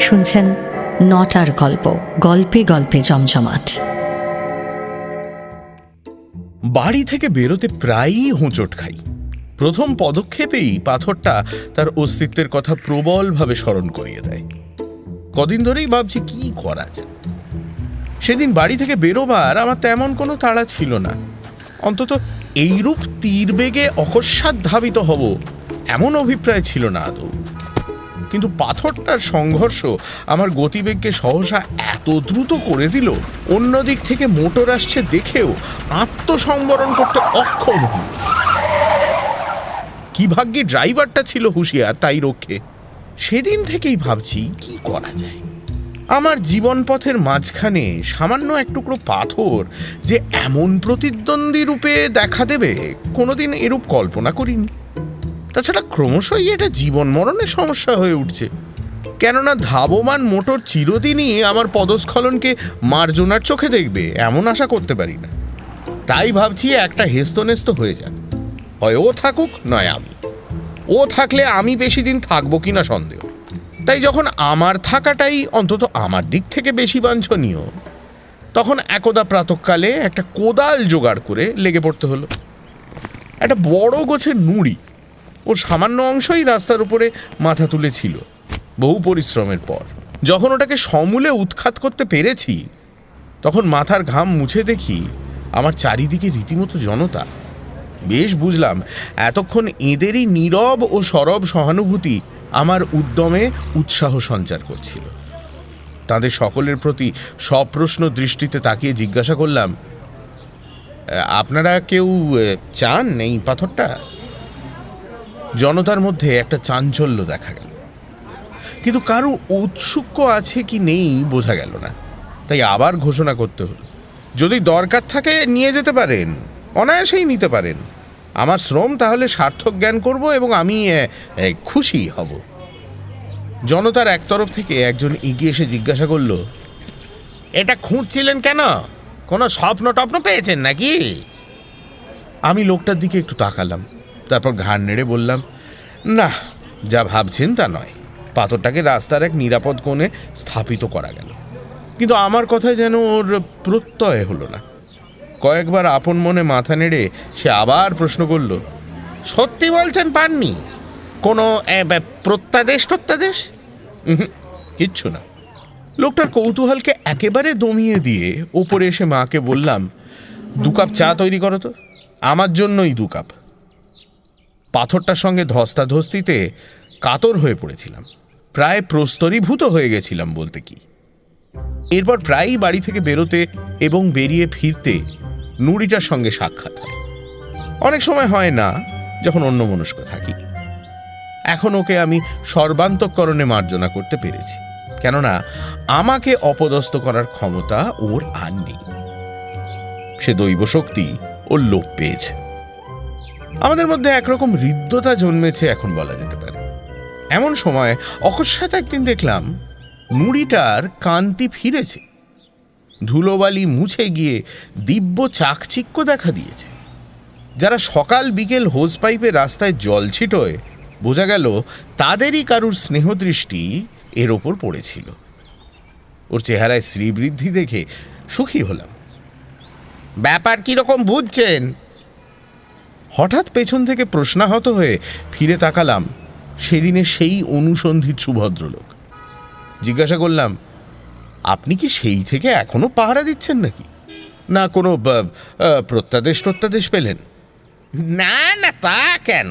শুনছেন নটার গল্প, গল্পে গল্পে জমজমাট। বাড়ি থেকে বেরোতে প্রায়ই হোঁচট খাই। প্রথম পদক্ষেপেই পাথরটা তার অস্তিত্বের কথা প্রবলভাবে স্মরণ করিয়ে দেয়। কদিন ধরেই ভাবছি, কি করা যায়? সেদিন বাড়ি থেকে বেরোবার আমার তেমন কোনো তাড়া ছিল না। অন্তত এইরূপ তীর বেগে অকস্মাৎ ধাবিত হব এমন অভিপ্রায় ছিল না আদৌ। কিন্তু পাথরটার সংঘর্ষ আমার গতিবেগকে সহসা এত দ্রুত করে দিল অন্য দিক থেকে মোটর আসছে দেখেও আত্মসংবরণ করতে অক্ষম হই। কি ভাগ্যে ড্রাইভারটা ছিল হুঁশিয়ার তাই রক্ষে। সেদিন থেকেই ভাবছি, কি করা যায়? আমার জীবনপথের মাঝখানে সামান্য এক টুকরো পাথর যে এমন প্রতিদ্বন্দ্বী রূপে দেখা দেবে, কোনোদিন এরূপ কল্পনা করিনি। তাছাড়া ক্রমশই এটা জীবন মরণের সমস্যা হয়ে উঠছে। কেননা ধাবমান মোটর চিরদিনই আমার পদস্খলনকে মার্জনার চোখে দেখবে, এমন আশা করতে পারি না। তাই ভাবছি একটা হেস্তনেস্ত হয়ে যাক। হয় ও থাকুক, নয় আমি। ও থাকলে আমি বেশি দিন থাকব কিনা সন্দেহ। তাই যখন আমার থাকাটাই অন্তত আমার দিক থেকে বেশি বাঞ্ছনীয়, তখন একদা প্রাতকালে একটা কোদাল জোগাড় করে লেগে পড়তে হলো। একটা বড় গোছের নুড়ি ওর সামান্য অংশই রাস্তার উপরে মাথা তুলেছিল, বহু পরিশ্রমের পর। যখন ওটাকে সমূলে উৎখাত করতে পেরেছি, তখন মাথার ঘাম মুছে দেখি আমার চারিদিকে রীতিমতো জনতা। বেশ বুঝলাম, এতক্ষণ এদেরই নীরব ও সরব সহানুভূতি আমার উদ্যমে উৎসাহ সঞ্চার করছিল। তাদের সকলের প্রতি সপ্রশ্ন দৃষ্টিতে তাকিয়ে জিজ্ঞাসা করলাম আপনারা কেউ চান এই পাথরটা? জনতার মধ্যে একটা চাঞ্চল্য দেখা গেল। কিন্তু কারও ঔৎসুক্য আছে কি নেই বোঝা গেল না। তাই আবার ঘোষণা করতে হলো, যদি দরকার থাকে নিয়ে যেতে পারেন, অনায়াসেই নিতে পারেন। আমার শ্রম তাহলে সার্থক জ্ঞান করব এবং আমি খুশি হব। জনতার একতরফ থেকে একজন এগিয়ে এসে জিজ্ঞাসা করল, এটা খুঁজছিলেন কেন? কোনো স্বপ্ন টপ্ন পেয়েছেন নাকি? আমি লোকটার দিকে একটু তাকালাম। তারপর ঘাড় নেড়ে বললাম না যা ভাবছেন তা নয়। পাথরটাকে রাস্তার এক নিরাপদ কোণে স্থাপিত করা গেল। কিন্তু আমার কথায় যেন ওর প্রত্যয় হলো না। কয়েকবার আপন মনে মাথা নেড়ে সে আবার প্রশ্ন করল সত্যি বলছেন পাননি? কোনো প্রত্যাদেশ উহুম, কিচ্ছু না। লোকটার কৌতূহলকে একেবারে দমিয়ে দিয়ে ওপরে এসে মাকে বললাম দু কাপ চা তৈরি করো তো। আমার জন্যই দু কাপ। পাথরটার সঙ্গে ধস্তাধস্তিতে কাতর হয়ে পড়েছিলাম। প্রায় প্রস্তরীভূত হয়ে গেছিলাম বলতে কি। এরপর প্রায়ই বাড়ি থেকে বেরোতে এবং বেরিয়ে ফিরতে নুড়িটার সঙ্গে সাক্ষাৎ হয়। অনেক সময় হয় না যখন অন্য মনস্ক থাকি। এখন ওকে আমি সর্বান্তকরণে মার্জনা করতে পেরেছি, কেননা আমাকে অপদস্থ করার ক্ষমতা ওর আর নেই। সে দৈব শক্তি ওর লোপ পেয়েছে। আমাদের মধ্যে একরকম হৃদ্যতা জন্মেছে এখন বলা যেতে পারে। এমন সময় অকস্মাৎ একদিন দেখলাম মুড়িটার কান্তি ফিরেছে। ধুলোবালি মুছে গিয়ে দিব্য চাকচিক্য দেখা দিয়েছে। যারা সকাল বিকেল হোজ পাইপে রাস্তায় জল ছিটোয়, বোঝা গেল তাদেরই কারুর স্নেহদৃষ্টি এর ওপর পড়েছিল। ওর চেহারায় শ্রীবৃদ্ধি দেখে সুখী হলাম। ব্যাপার কীরকম বুঝছেন? হঠাৎ পেছন থেকে প্রশ্নাহত হয়ে ফিরে তাকালাম সেদিনে সেই অনুসন্ধিত সুভদ্রলোক। জিজ্ঞাসা করলাম, আপনি কি সেই থেকে এখনও পাহারা দিচ্ছেন নাকি? না, কোনো প্রত্যাদেশ টত্যাদেশ পেলেন? না না, তা কেন?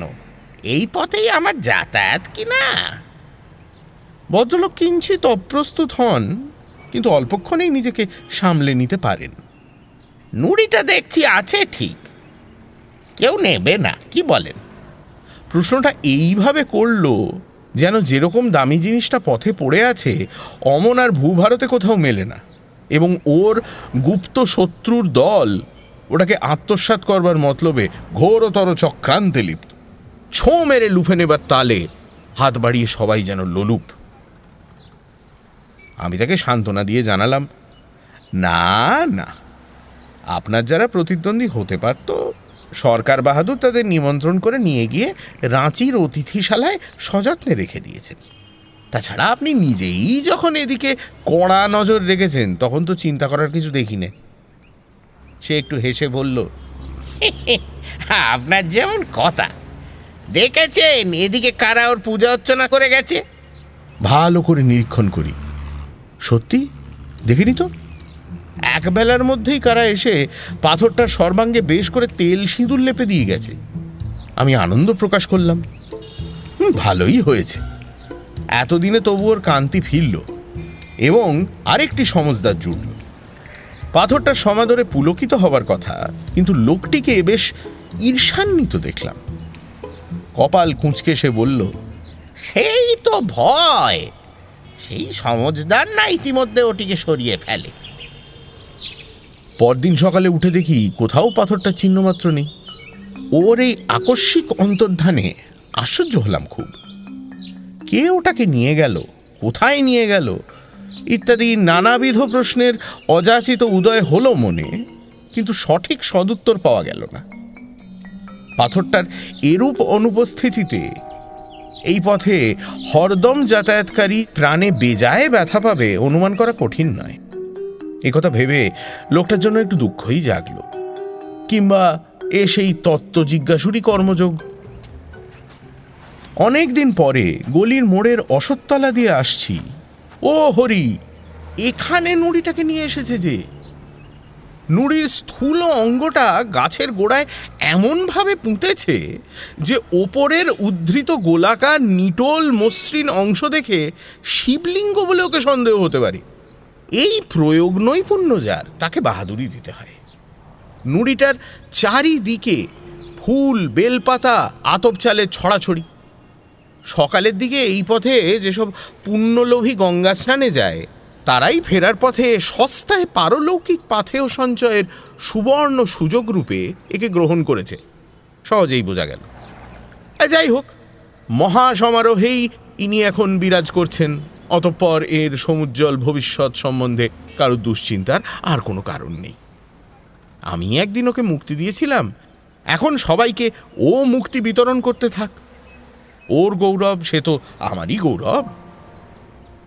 এই পথেই আমার যাতায়াত কি না? ভদ্রলোক কিঞ্চিত অপ্রস্তুত হন, কিন্তু অল্পক্ষণেই নিজেকে সামলে নিতে পারেন। নুড়িটা দেখছি আছে ঠিক কেউ নেবে না, কি বলেন? প্রশ্নটা এইভাবে করল যেন যেরকম দামি জিনিসটা পথে পড়ে আছে, অমন আর ভূভারতে কোথাও মেলে না। এবং ওর গুপ্ত শত্রুর দল ওটাকে আত্মসাৎ করবার মতলবে ঘোরতর চক্রান্তে লিপ্ত। ছো মেরে লুফে নেবার তালে হাত বাড়িয়ে সবাই যেন লোলুপ। আমি তাকে সান্ত্বনা দিয়ে জানালাম, না না, আপনার যারা প্রতিদ্বন্দ্বী হতে পারত সরকার বাহাদুর তাদের নিমন্ত্রণ করে নিয়ে গিয়ে রাঁচির অতিথিশালায় সযত্নে রেখে দিয়েছেন। তাছাড়া আপনি নিজেই যখন এদিকে কড়া নজর রেখেছেন, তখন তো চিন্তা করার কিছু দেখি না। সে একটু হেসে বলল আপনার যেমন কথা। দেখেছেন? এদিকে কারা ওর পূজা অর্চনা করে গেছে? ভালো করে নিরীক্ষণ করি। সত্যি? দেখিনি তো? এক বেলার মধ্যেই কারা এসে পাথরটার সর্বাঙ্গে বেশ করে তেল সিঁদুর লেপে দিয়ে গেছে। আমি আনন্দ প্রকাশ করলাম। ভালোই হয়েছে। এতদিনে তবু ওর কান্তি ফিরল এবং আরেকটি সমজদার জুটল। পাথরটার সমাদরে পুলকিত হবার কথা, কিন্তু লোকটিকে বেশ ঈর্ষান্বিত দেখলাম। কপাল কুঁচকে সে বলল, সেই তো ভয়! সেই সমজদার না ইতিমধ্যে ওটিকে সরিয়ে ফেলে। পরদিন সকালে উঠে দেখি কোথাও পাথরটার চিহ্নমাত্র নেই। ওর এই আকস্মিক অন্তর্ধানে আশ্চর্য হলাম খুব। কে ওটাকে নিয়ে গেল? কোথায় নিয়ে গেল? ইত্যাদি নানাবিধ প্রশ্নের অযাচিত উদয় হলো মনে, কিন্তু সঠিক সদুত্তর পাওয়া গেল না। পাথরটার এরূপ অনুপস্থিতিতে এই পথে হরদম যাতায়াতকারী প্রাণে বেজায় ব্যথা পাবে অনুমান করা কঠিন নয়। কথা ভেবে লোকটার জন্য একটু দুঃখই জাগলো। কিংবা এ সেই তত্ত্ব জিজ্ঞাসুরই কর্মযোগ। অনেক দিন পরে গলির মোড়ের অসত্তলা দিয়ে আসছি। ও হরি, এখানে নুড়িটাকে নিয়ে এসেছে যে। নুড়ির স্থূল অঙ্গটা গাছের গোড়ায় এমনভাবে পুঁতেছে যে ওপরের উদ্ধৃত গোলাকার নিটোল মসৃণ অংশ দেখে শিবলিঙ্গ বলে ওকে সন্দেহ হতে পারে। এই প্রয়োগ নৈপুণ্য যার, তাকে বাহাদুরি দিতে হয়। নুড়িটার চারিদিকে ফুল, বেলপাতা, আতপ চালে ছড়াছড়ি। সকালের দিকে এই পথে যেসব পুণ্যলোভী গঙ্গা স্নানে যায়, তারাই ফেরার পথে সস্তায় পারলৌকিক পাথেয় সঞ্চয়ের সুবর্ণ সুযোগ রূপে একে গ্রহণ করেছে। সহজেই বোঝা গেল। যাই হোক মহা সমারোহেই ইনি এখন বিরাজ করছেন। অতঃপর এর সমুজ্জ্বল ভবিষ্যৎ সম্বন্ধে কারও দুশ্চিন্তার আর কোনো কারণ নেই। আমি একদিন ওকে মুক্তি দিয়েছিলাম। এখন সবাইকে ও মুক্তি বিতরণ করতে থাক। ওর গৌরব, সে তো আমারই গৌরব।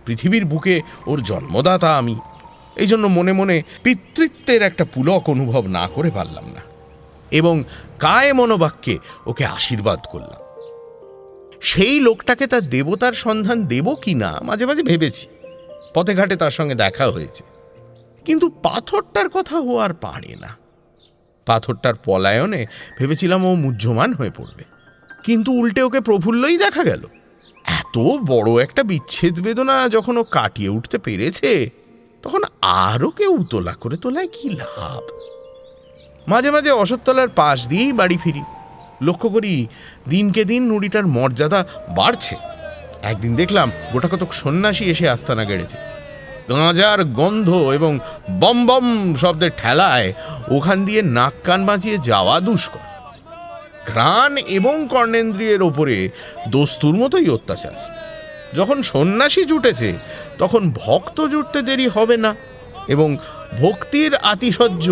পৃথিবীর বুকে ওর জন্মদাতা আমি। এই জন্য মনে মনে পিতৃত্বের একটা পুলক অনুভব না করে পারলাম না। এবং কায় মনোবাক্যে ওকে আশীর্বাদ করলাম। সেই লোকটাকে তার দেবতার সন্ধান দেব কি না, মাঝে মাঝে ভেবেছি। পথে ঘাটে তার সঙ্গে দেখা হয়েছে। কিন্তু পাথরটার কথা ও আর পারে না। পাথরটার পলায়নে ভেবেছিলাম ও মুহ্যমান হয়ে পড়বে। কিন্তু উল্টে ওকে প্রফুল্লই দেখা গেল। এত বড় একটা বিচ্ছেদ বেদনা যখন ও কাটিয়ে উঠতে পেরেছে, তখন আরও কেউ উতলা করে তোলায় কি লাভ? মাঝে মাঝে অসৎতলার পাশ দিয়েই বাড়ি ফিরি। লক্ষ্য করি দিনকে দিন নুড়িটার মর্যাদা বাড়ছে। একদিন দেখলাম গোটা কতক সন্ন্যাসী এসে আস্তানা গেড়েছে। গাঁজার গন্ধ এবং বম বম শব্দের ঠেলায় ওখান দিয়ে নাক কান বাঁচিয়ে যাওয়া দুষ্কর। ঘ্রাণ এবং কর্ণেন্দ্রিয়ের ওপরে দস্তুর মতোই অত্যাচার। যখন সন্ন্যাসী জুটেছে, তখন ভক্ত জুটতে দেরি হবে না এবং ভক্তির আতিশয্য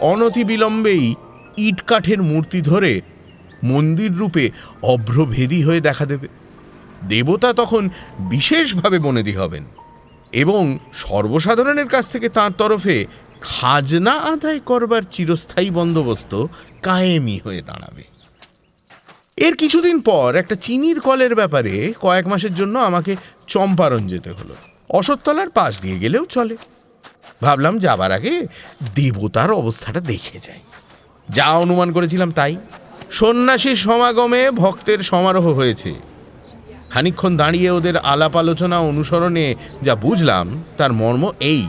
অনতি বিলম্বেই ইটকাঠের মূর্তি ধরে মন্দির রূপে অভ্রভেদী হয়ে দেখা দেবে। দেবতা তখন বিশেষভাবে বনেদি হবেন এবং সর্বসাধারণের কাছ থেকে তার তরফে খাজনা আদায় করবার চিরস্থায়ী বন্দোবস্ত কায়েমি হয়ে দাঁড়াবে। এর কিছুদিন পর একটা চিনির কলের ব্যাপারে কয়েক মাসের জন্য আমাকে চম্পারণ যেতে হলো। অসৎতলার পাশ দিয়ে গেলেও চলে। ভাবলাম যাবার আগে দেবতার অবস্থাটা দেখে যাই। যা অনুমান করেছিলাম তাই। সন্ন্যাসীর সমাগমে ভক্তের সমারোহ হয়েছে। খানিকক্ষণ দাঁড়িয়ে ওদের আলাপ আলোচনা অনুসরণে যা বুঝলাম, তার মর্ম এই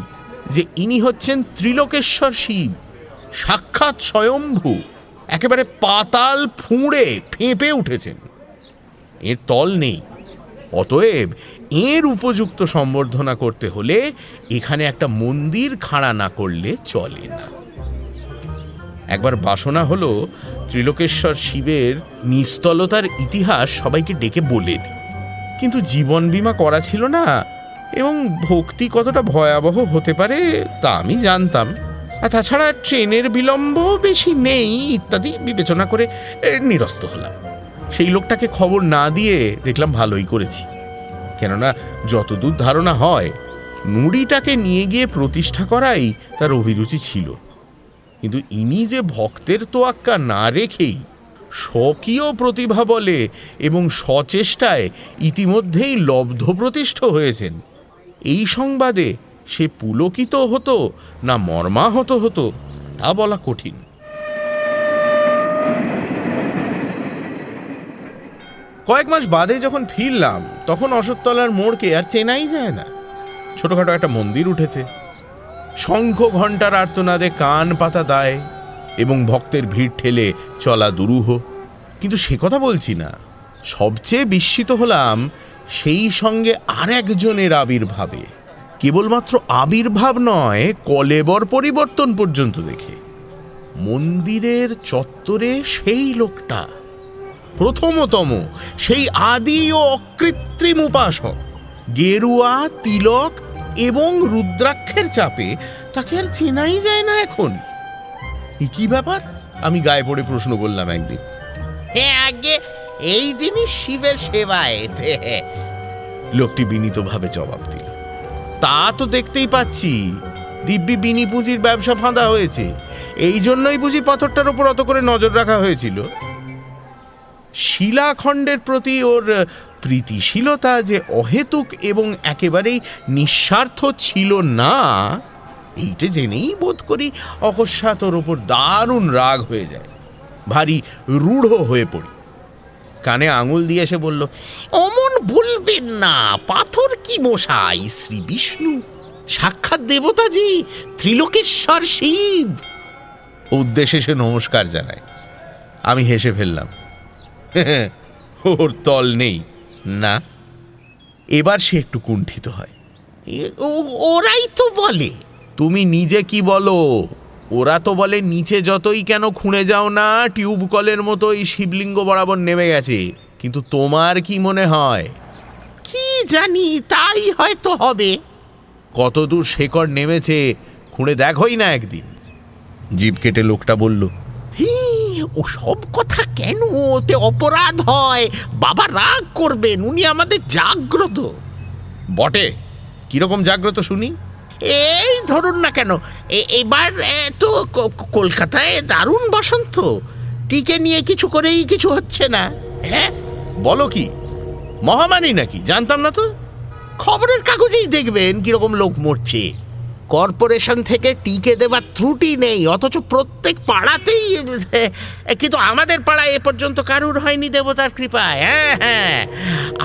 যে ইনি হচ্ছেন ত্রিলোকেশ্বর শিব, সাক্ষাৎ স্বয়ম্ভু, একেবারে পাতাল ফুঁড়ে ফেঁপে উঠেছেন। এর তল নেই। অতএব এর উপযুক্ত সম্বর্ধনা করতে হলে এখানে একটা মন্দির খাড়া না করলে চলে না। একবার বাসনা হলো ত্রিলোকেশ্বর শিবের নিস্তলতার ইতিহাস সবাইকে ডেকে বলে দিই। কিন্তু জীবন বীমা করা ছিল না এবং ভক্তি কতটা ভয়াবহ হতে পারে তা আমি জানতাম। আর তাছাড়া ট্রেনের বিলম্ব বেশি নেই ইত্যাদি বিবেচনা করে নিরস্ত হলাম। সেই লোকটাকে খবর না দিয়ে দেখলাম ভালোই করেছি। কেননা যতদূর ধারণা হয়, নুড়িটাকে নিয়ে গিয়ে প্রতিষ্ঠা করাই তার অভিরুচি ছিল। কিন্তু ইনি যে ভক্তের তোয়াক্কা না রেখেই স্বকীয় প্রতিভা বলে এবং সচেষ্টায় ইতিমধ্যেই লব্ধ প্রতিষ্ঠ হয়েছেন, এই সংবাদে সে পুলকিত হতো না মর্মাহত হতো তা বলা কঠিন। কয়েক মাস বাদে যখন ফিরলাম, তখন অশোকতলার মোড়কে আর চেনাই যায় না। ছোটখাটো একটা মন্দির উঠেছে। শঙ্খ ঘণ্টার আর্তনাদে কান পাতা দায় এবং ভক্তের ভিড় ঠেলে চলা দুরূহ। কিন্তু সে কথা বলছি না। সবচেয়ে বিস্মিত হলাম সেই সঙ্গে আর একজনের আবির্ভাবে। কেবলমাত্র আবির্ভাব নয়, কলেবর পরিবর্তন পর্যন্ত দেখে। মন্দিরের চত্বরে সেই লোকটা, প্রথমতম সেই আদি ও অকৃত্রিম উপাসক, গেরুয়া, তিলক এবং রুদ্রাক্ষের চাপে তাকে আর চেনাই যায় না এখন। কি ব্যাপার? আমি গায়ে পড়ে প্রশ্ন করলাম একদিন। হ্যাঁ আগে এই দিনই শিবের সেবায় লোকটি বিনীতভাবে জবাব দিল। তা তো দেখতেই পাচ্ছি। দিব্যি বিনি পুঁজির ব্যবসা ফাঁদা হয়েছে। এই জন্যই বুঝি পাথরটার উপর অত করে নজর রাখা হয়েছিল। শিলাখণ্ডের প্রতি ওর প্রীতিশীলতা যে অহেতুক এবং একেবারেই নিঃস্বার্থ ছিল না, এইটা জেনেই বোধ করি অকস্মাৎ ওর ওপর দারুণ রাগ হয়ে যায়। ভারী রূঢ় হয়ে পড়ি। কানে আঙুল দিয়ে এসে বলল, অমন বলবেন না, পাথর কি মশাই, শ্রী বিষ্ণু? সাক্ষাৎ দেবতা দেবতাজি, ত্রিলোকেশ্বর শিব। উদ্দেশ্যে সে নমস্কার জানায়। আমি হেসে ফেললাম ওর তল নেই। না এবার সে একটু কুণ্ঠিত হয়। ওরাই তো বলে। তুমি নিজে কি বলো? ওরা তো বলে নিচে যতই কেন খুঁড়ে যাও না টিউব কলের মতো এই শিবলিঙ্গ বরাবর নেমে গেছে। কিন্তু তোমার কি মনে হয়? কি জানি তাই হয়তো হবে। কতদূর শেকড় নেমেছে খুঁড়ে দেখোই না একদিন। জিভ কেটে লোকটা বলল হি, ও সব কথা কেন ওতে অপরাধ হয়? বাবা রাগ করবেন উনি আমাদের জাগ্রত। বটে কীরকম জাগ্রত শুনি? এই ধরুন না কেন এবার তো কলকাতায় দারুণ বসন্ত। টিকে নিয়ে কিছু করেই কিছু হচ্ছে না। হ্যাঁ বলো কি মহামারী নাকি জানতাম না তো? খবরের কাগজেই দেখবেন কীরকম লোক মরছে। কর্পোরেশন থেকে টিকে দেবার ত্রুটি নেই, অথচ প্রত্যেক পাড়াতেই কিন্তু আমাদের পাড়ায় এ পর্যন্ত কারুর হয়নি দেবতার কৃপায় হ্যাঁ হ্যাঁ।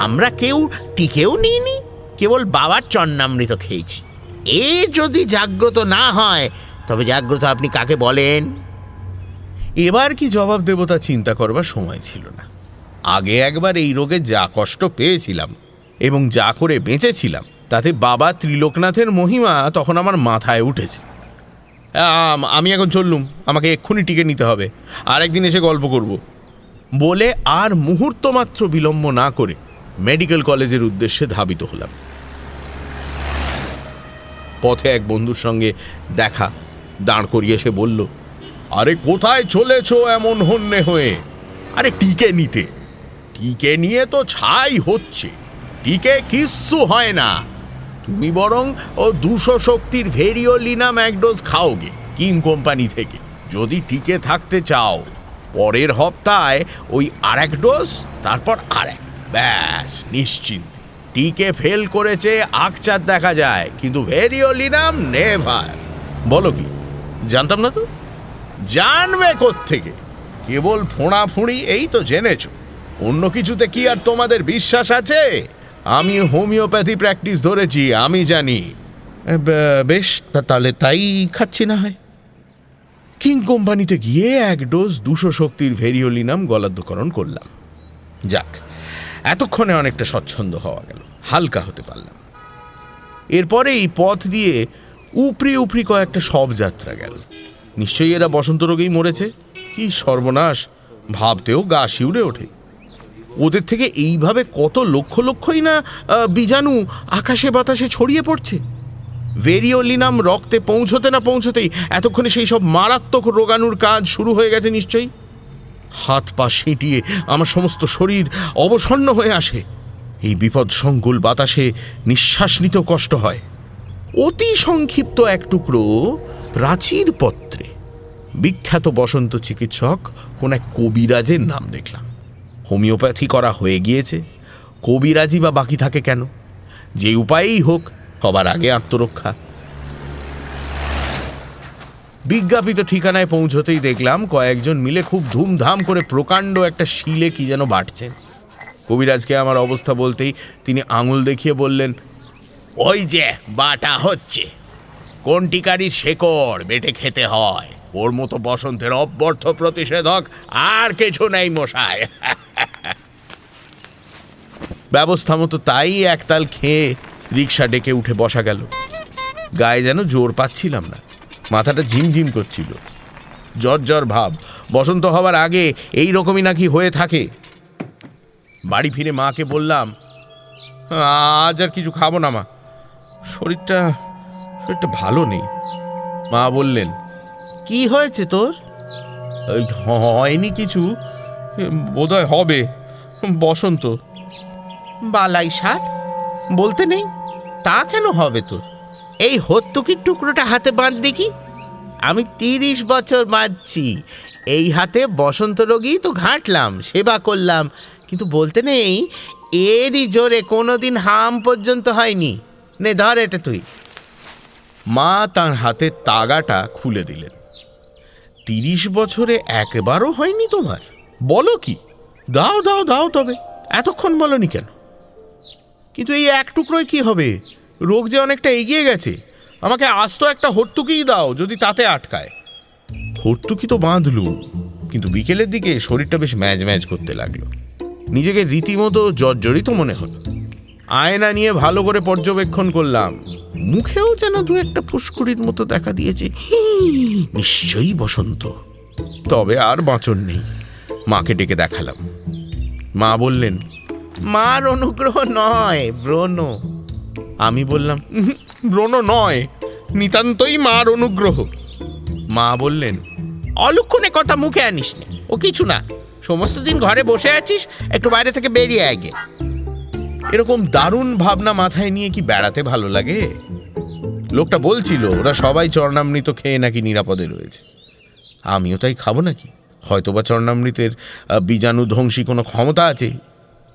আমরা কেউ টিকেও নিইনি, কেবল বাবার চন্নামৃত খেয়েছি। এ যদি জাগ্রত না হয়, তবে জাগ্রত আপনি কাকে বলেন? এবার কি জবাব দেব তা চিন্তা করবার সময় ছিল না। আগে একবার এই রোগে যা কষ্ট পেয়েছিলাম এবং যা করে বেঁচেছিলাম তাতে বাবা ত্রিলোকনাথের মহিমা তখন আমার মাথায় উঠেছে। আম, এখন চললুম আমাকে এক্ষুনি টিকে নিতে হবে আর একদিন এসে গল্প করব। বলে আর মুহূর্ত মাত্র বিলম্ব না করে মেডিকেল কলেজের উদ্দেশ্যে ধাবিত হলাম। পথে এক বন্ধুর সঙ্গে দেখা দাঁড় করিয়ে সে বলল আরে কোথায় চলেছো এমন হন্যে হয়ে? আরে টিকে নিতে। টিকে নিয়ে তো ছাই হচ্ছে টিকে কিচ্ছু হয় না। তুমি বরং ও দুশো শক্তির ভেরিওলিনাম এক ডোজ খাওগে, কিং কোম্পানি থেকে। যদি টিকে থাকতে চাও, পরের হপ্তায় ওই আর এক ডোজ, তারপর আর এক ব্যাস, নিশ্চিন্ত। টিকে ফেল করেছে আকচার দেখা যায়, কিন্তু ভেরিওলিনাম নেভার। বলো কি, জানতাম না তো? জানবে থেকে কেবল ফোঁড়া ফুঁড়ি এই তো জেনেছ। অন্য কিছুতে কি আর তোমাদের বিশ্বাস আছে? আমি হোমিওপ্যাথি প্র্যাকটিস ধরেছি আমি জানি। বেশ তাহলে তাই খাচ্ছি না হয়। কিং কোম্পানিতে গিয়ে এক ডোজ দুশো শক্তির ভেরিওলিনাম গলাধ্যকরণ করলাম। যাক এতক্ষণে অনেকটা স্বচ্ছন্দ হওয়া গেল হালকা হতে পারলাম। এরপরেই পথ দিয়ে উপরি উপরি কয়েকটা সব যাত্রা গেল। নিশ্চয়ই এরা বসন্ত রোগেই মরেছে? কি সর্বনাশ ভাবতেও গা শিউরে ওঠে। ওদের থেকে এইভাবে কত লক্ষ লক্ষই না বীজাণু আকাশে বাতাসে ছড়িয়ে পড়ছে? ভেরিওলিনাম রক্তে পৌঁছতে না পৌঁছতেই এতক্ষণে সেই সব মারাত্মক রোগাণুর কাজ শুরু হয়ে গেছে নিশ্চয়ই? হাত পা সেঁটিয়ে আমার সমস্ত শরীর অবসন্ন হয়ে আসে। এই বিপদ সংকুল বাতাসে নিঃশ্বাস নিতেও কষ্ট হয়। অতি সংক্ষিপ্ত এক টুকরো প্রাচীর পত্রে বিখ্যাত বসন্ত চিকিৎসক কোন এক কবিরাজের নাম দেখলাম। হোমিওপ্যাথি করা হয়ে গিয়েছে। কবিরাজি বা বাকি থাকে কেন? যে উপায়েই হোক, সবার আগে আত্মরক্ষা। বিজ্ঞাপিত ঠিকানায় পৌঁছতেই দেখলাম কয়েকজন মিলে খুব ধুমধাম করে প্রকাণ্ড একটা শিলে কি যেন বাটছেন কবিরাজকে আমার অবস্থা বলতেই তিনি আঙুল দেখিয়ে বললেন, ওই যে, বাটা হচ্ছে। কোন টিকারির শেকড় বেটে খেতে হয়। ওর মতো বসন্তের অব্যর্থ প্রতিষেধক আর কিছু নেই মশাই। ব্যবস্থা মতো তাই একতাল খেয়ে রিক্সা ডেকে উঠে বসা গেল। গায়ে যেন জোর পাচ্ছিলাম না। মাথাটা ঝিমঝিম করছিল। জ্বর জ্বর ভাব। বসন্ত হওয়ার আগে এই রকমই নাকি হয়ে থাকে। বাড়ি ফিরে মাকে বললাম, আজ আর কিছু খাব না মা। শরীরটা শরীরটা ভালো নেই। মা বললেন, কি হয়েছে তোর? "এই হয়নি কিছু। বোধহয় হবে। বসন্ত। বালাই ষাট বলতে নেই। তা কেন হবে তোর? এই হত্তুকির টুকরোটা হাতে বাঁধ দেখি। আমি তিরিশ বছর বাঁধছি। এই হাতে বসন্ত রোগী তো ঘাঁটলাম, সেবা করলাম। কিন্তু বলতে নেই, এরই জোরে কোনোদিন হাম পর্যন্ত হয়নি। নে, ধর এটা তুই। মা তার হাতের তাগাটা খুলে দিলেন। তিরিশ বছরে একবারও হয়নি তোমার? বলো কি? দাও দাও দাও তবে। এতক্ষণ বলনি কেন? কিন্তু এই এক টুকরোয় কি হবে? রোগ যে অনেকটা এগিয়ে গেছে, আমাকে আস্ত একটা হর্তুকিই দাও যদি তাতে আটকায়। হর্তুকি তো বাঁধলু, কিন্তু বিকেলের দিকে শরীরটা বেশ ম্যাজ ম্যাজ করতে লাগল। নিজেকে রীতিমতো জর্জরিত মনে হলো। আয়না নিয়ে ভালো করে পর্যবেক্ষণ করলাম। মুখেও যেন দু একটা ফুসকুড়ির মতো দেখা দিয়েছে। নিশ্চয়ই বসন্ত। তবে আর বাঁচন নেই। মাকে ডেকে দেখালাম। মা বললেন মার অনুগ্রহ নয়, ব্রণ। আমি বললাম ব্রণ নয়, নিতান্তই মার অনুগ্রহ। মা বললেন, অলক্ষণে কথা মুখে আনিস ও কিছু না। সমস্ত দিন ঘরে বসে আছিস, একটু বাইরে থেকে বেরিয়ে আগে এরকম দারুণ ভাবনা মাথায় নিয়ে কি বেড়াতে ভালো লাগে? লোকটা বলছিল, ওরা সবাই চরণামৃত খেয়ে নাকি নিরাপদে রয়েছে। আমিও তাই খাব নাকি? হয়তোবা চরণামৃতের বীজাণু ধ্বংসী কোনো ক্ষমতা আছে?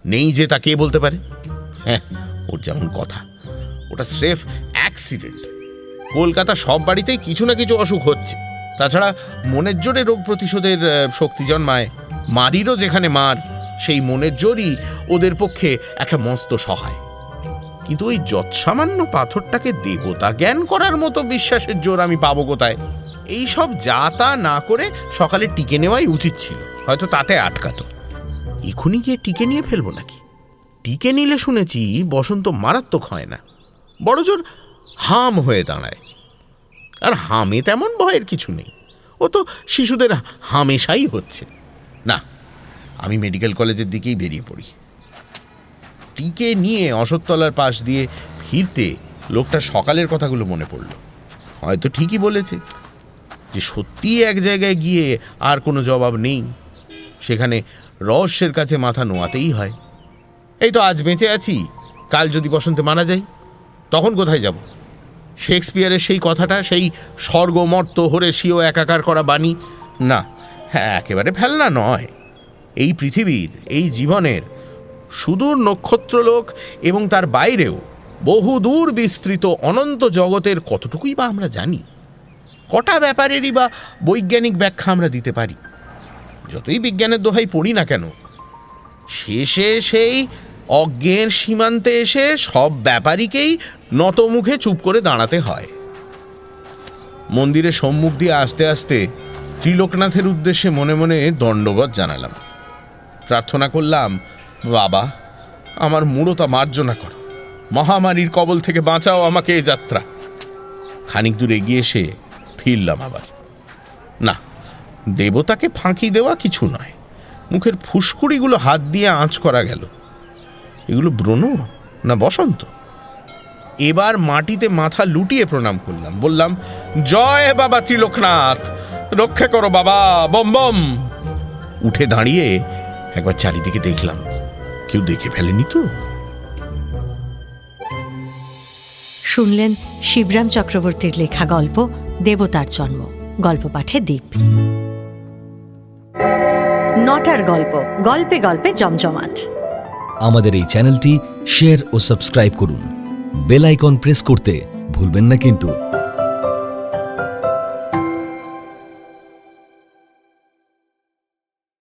নেই যে তা কে বলতে পারে? হ্যাঁ ওর যেমন কথা। ওটা স্রেফ অ্যাক্সিডেন্ট। কলকাতা সব বাড়িতেই কিছু না কিছু অসুখ হচ্ছে। তাছাড়া মনের জোরে রোগ প্রতিশোধের শক্তি জন্মায়। মারিরও যেখানে মার, সেই মনের জোরই ওদের পক্ষে একটা মস্ত সহায়। কিন্তু ওই যৎসামান্য পাথরটাকে দেবতা জ্ঞান করার মতো বিশ্বাসের জোর আমি পাবো কোথায়? এই সব যা তা না করে সকালে টিকে নেওয়াই উচিত ছিল। হয়তো তাতে আটকাতো। এখনই গিয়ে টিকে নিয়ে ফেলব নাকি? টিকে নিলে শুনেছি বসন্ত মারাত্মক হয় না। বড় জোর হাম হয়ে দাঁড়ায়। আর হামে তেমন ভয়ের কিছু নেই। ও তো শিশুদের হামেশাই হচ্ছে। না, আমি মেডিকেল কলেজের দিকেই বেরিয়ে পড়ি। টিকে নিয়ে অশোকতলার পাশ দিয়ে ফিরতে লোকটা সকালের কথাগুলো মনে পড়ল। হয়তো ঠিকই বলেছে যে সত্যি এক জায়গায় গিয়ে আর কোনো জবাব নেই। সেখানে রহস্যের কাছে মাথা নোয়াতেই হয়। এই তো আজ বেঁচে আছি, কাল যদি বসন্তে মারা যাই, তখন কোথায় যাব? শেক্সপিয়ারের সেই কথাটা, সেই স্বর্গমর্ত হরে সিও একাকার করা বাণী, না হ্যাঁ একেবারে ফেলনা নয়। এই পৃথিবীর, এই জীবনের সুদূর নক্ষত্রলোক এবং তার বাইরেও বহু দূর বিস্তৃত অনন্ত জগতের কতটুকুই বা আমরা জানি? কটা ব্যাপারেরই বা বৈজ্ঞানিক ব্যাখ্যা আমরা দিতে পারি? যতই বিজ্ঞানের দোহাই পড়ি না কেন, শেষে সেই অজ্ঞের সীমান্তে এসে সব ব্যাপারীকেই নতমুখে চুপ করে দাঁড়াতে হয়। মন্দিরের সম্মুখ দিয়ে আসতে আসতে ত্রিলোকনাথের উদ্দেশ্যে মনে মনে দণ্ডবত জানালাম। প্রার্থনা করলাম, বাবা, আমার মূঢ়তা মার্জনা কর। মহামারীর কবল থেকে বাঁচাও আমাকে এ যাত্রা। খানিক দূর এগিয়ে এসে ফিরলাম আবার। না দেবতাকে ফাঁকি দেওয়া কিছু নয়। মুখের ফুসকুড়িগুলো হাত দিয়ে আঁচ করা গেল। এগুলো ব্রণ না বসন্ত? এবার মাটিতে মাথা লুটিয়ে প্রণাম করলাম। বললাম, জয় বাবা ত্রিলোকনাথ! রক্ষা করো বাবা, বম বম! উঠে দাঁড়িয়ে একবার চারিদিকে দেখলাম, কেউ দেখে ফেলেনি তো। শুনলেন শিবরাম চক্রবর্তীর লেখা গল্প, দেবতার জন্ম। গল্প পাঠে দ্বীপ নটার গল্প, গল্পে গল্পে জমজমাট। আমাদের এই চ্যানেলটি শেয়ার ও সাবস্ক্রাইব করুন। বেল আইকন প্রেস করতে ভুলবেন না কিন্তু।